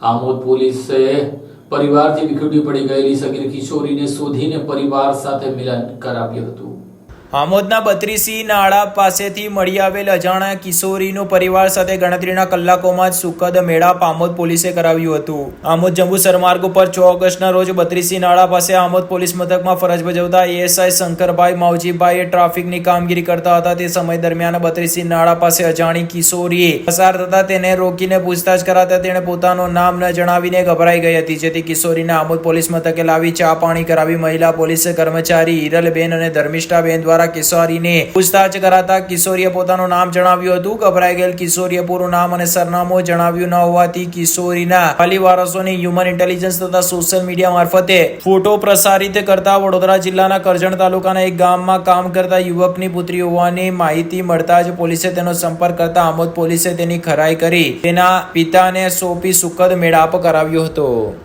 આમોદ પોલીસે પરિવારથી વિખુટી પડી ગયેલી સગીર કિશોરીને શોધીને પરિવાર સાથે મિલન કરાવ્યું હતું. આમોદના બત્રીસી નાળા પાસેથી મળી આવેલ અજાણ્યા કિશોરીનો પરિવાર સાથે ગણતરીના કલાકોમાં જ સુખદ મેળાપ આમોદ પોલીસે કરાવ્યું હતું. આમોદ જંબુસર માર્ગ ઉપર છ ઓગસ્ટના રોજ બત્રીસી નાળા પાસે આમોદ પોલીસ મથકમાં ફરજ બજાવતા એએસઆઈ શંકરભાઈ માવજીભાઈએ ટ્રાફિકની કામગીરી કરતા હતા. તે સમય દરમિયાન બત્રીસી નાળા પાસે અજાણી કિશોરીએ પસાર થતા તેને રોકીને પૂછતાછ કરાતા તેણે પોતાનું નામ ન જણાવીને ગભરાઈ ગઈ હતી. જેથી કિશોરીને આમોદ પોલીસ મથકે લાવી ચા પાણી કરાવી મહિલા પોલીસ કર્મચારી હિરલબેન અને ધર્મિષ્ઠાબેન દ્વારા કિશોરીને પૂછતાછ કરાતા કિશોરીએ પોતાનું નામ જણાવ્યું હતું. ગભરાઈ ગયેલ કિશોરીએ પૂરું નામ અને સરનામું જણાવ્યું ન હોવાથી કિશોરીના વાલી વારસોને હ્યુમન ઇન્ટેલિજન્સ તથા સોશિયલ મીડિયા મારફતે ફોટો પ્રસારિત કરતા વડોદરા જિલ્લાના કરજણ તાલુકાના એક ગામમાં કામ કરતા યુવકની પુત્રી હોવાની માહિતી મળતા જ પોલીસે તેનો સંપર્ક કરતા આમોદ પોલીસે તેની ખરાઈ કરી તેના પિતાને સોંપી સુખદ મેળાપ કરાવ્યો હતો.